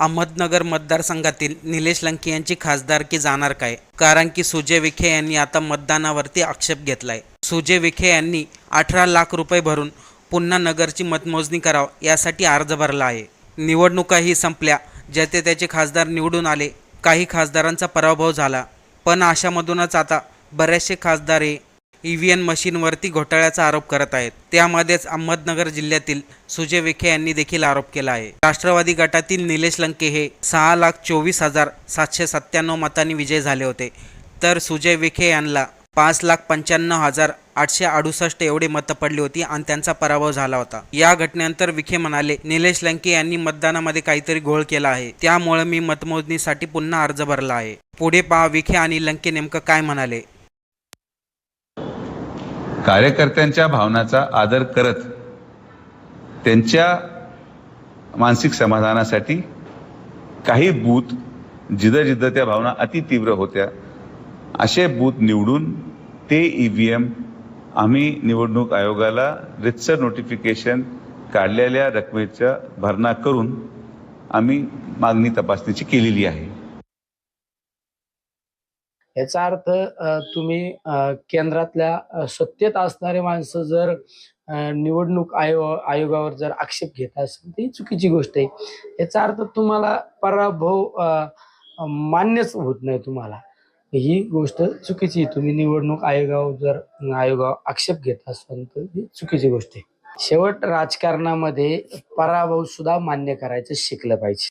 अहमदनगर मतदारसंघातील निलेश लंके यांची खासदारकी जाणार काय? कारण की सुजय विखे यांनी आता मतदानावरती आक्षेप घेतलाय. सुजय विखे यांनी अठरा लाख रुपये भरून पुन्हा नगरची मतमोजणी करावं यासाठी अर्ज भरला आहे. निवडणुकाही संपल्या. ज्याचे त्याचे खासदार निवडून आले काही खासदारांचा पराभव झाला. पण अशामधूनच आता बरेचसे खासदार हे ईव्हीएम मशीनवरती घोटाळ्याचा आरोप करत आहेत. त्यामध्येच अहमदनगर जिल्ह्यातील सुजय विखे यांनी देखील आरोप केला आहे. राष्ट्रवादी गटातील निलेश लंके हे सहा लाख चोवीस हजार सातशे सत्त्याण्णव मतांनी विजय झाले होते. तर सुजय विखे यांना पाच लाख पंच्याण्णव हजार आठशे अडुसष्ट एवढे मतं पडली होती आणि त्यांचा पराभव झाला होता. या घटनेनंतर विखे म्हणाले निलेश लंके यांनी मतदानामध्ये काहीतरी घोळ केला आहे. त्यामुळे मी मतमोजणीसाठी पुन्हा अर्ज भरला आहे. पुढे पहा विखे आणि लंके नेमकं काय म्हणाले. कार्यकर्त्यांच्या भावनाचा आदर करत त्यांच्या मानसिक समाधानासाठी काही बूथ जिथं जिथं त्या भावना अति तीव्र होत्या. असे बूथ निवडून ते ई व्ही एम आम्ही निवडणूक आयोगाला रितसर नोटिफिकेशन काढलेल्या रकमेचा भरणा करून आम्ही मागणी तपासणीची केलेली आहे. याचा अर्थ तुम्ही केंद्रातल्या सत्तेत असणारे माणसं जर निवडणूक आयो आयोगावर जर आक्षेप घेत असेल ती चुकीची गोष्ट आहे. याचा अर्थ तुम्हाला पराभव मान्यच होत नाही तुम्हाला. ही गोष्ट चुकीची तुम्ही निवडणूक आयोगावर जर आयोगावर आक्षेप घेत असाल तर ही चुकीची गोष्ट आहे. शेवट राजकारणामध्ये पराभव सुद्धा मान्य करायचं शिकलं पाहिजे.